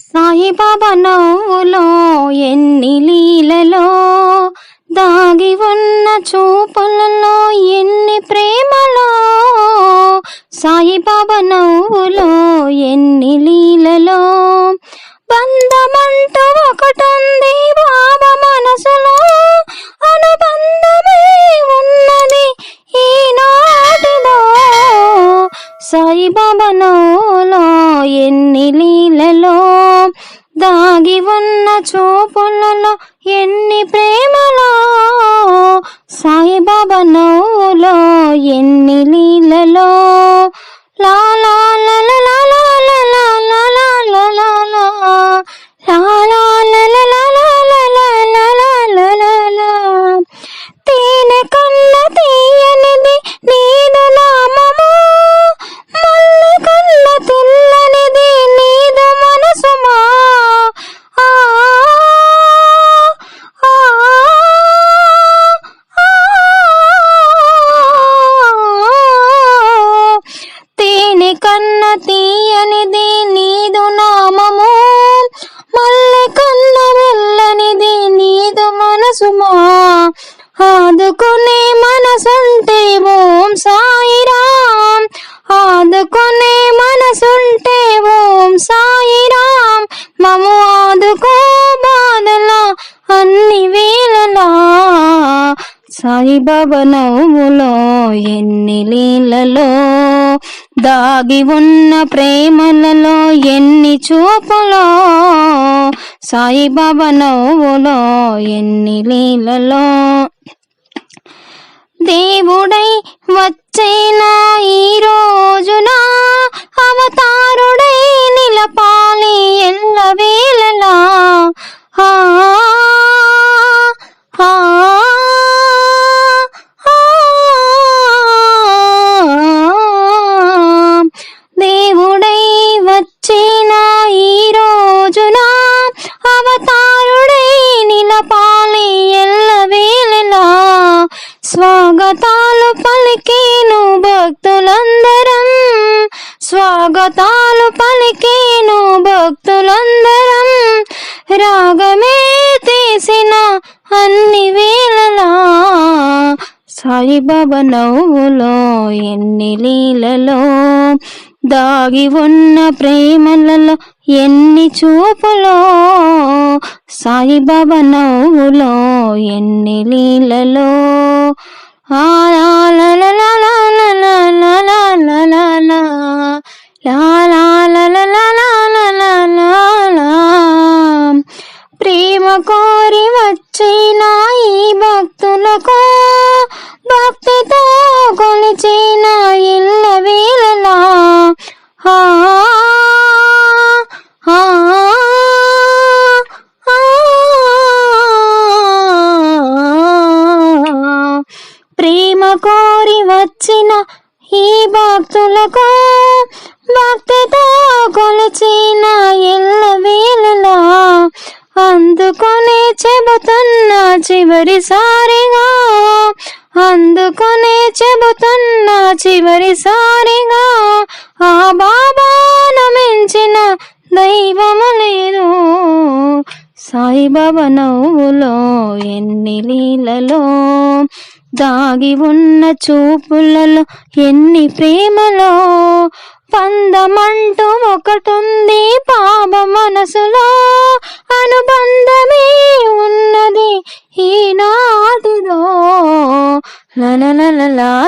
సాయిబాబా నవ్వులో ఎన్ని లీలలో దాగి ఉన్న చూపులలో ఎన్ని ప్రేమలో? సాయిబాబా నవ్వులో ఎన్ని లీలలో? బంధమంటూ ఒకటుంది సాయిబాబా నవ్వులో ఎన్ని లీలలో దాగి ఉన్న చూపులలో ఎన్ని ప్రేమలో? సాయిబాబా నవ్వులో ఎన్ని లీలలో లాలా భవనములో ఎన్ని లీలలో దాగి ఉన్న ప్రేమలలో ఎన్ని చూపులో? సాయి భవనములో ఎన్ని లీలలో? దేవుడై వచ్చేనా ఈ రోజున? అవతారుడై నిలపాలి ఎల్ల వేళలా ఆ, స్వాగతాలు పలికేను భక్తులందరం. స్వాగతాలు పలికేను భక్తులందరం. రాగమే తీసిన అన్ని వేళలా సాయిబాబా నవ్వులో ఎన్ని లీలలో. దాగి ఉన్న ప్రేమలలో ఎన్ని చూపులో. సాయిబాబా నవ్వులో ఎన్ని లీలలో. la la la ఈ భక్తులకు భక్తితో కొలిచిన ఎల్ల వేళలా అందుకొని చెబుతున్నా చివరిసారిగా అందుకొని చెబుతున్నా చివరిసారిగా ఆ బాబాను మించిన దైవము లేదు సాయిబాబా నవ్వులో ఎన్ని లీలలో దాగి ఉన్న చూపులలో ఎన్ని ప్రేమలో పందమంటూ ఒకటుంది పాప మనసులో అనుబంధమే ఉన్నది ఈనాటిలో la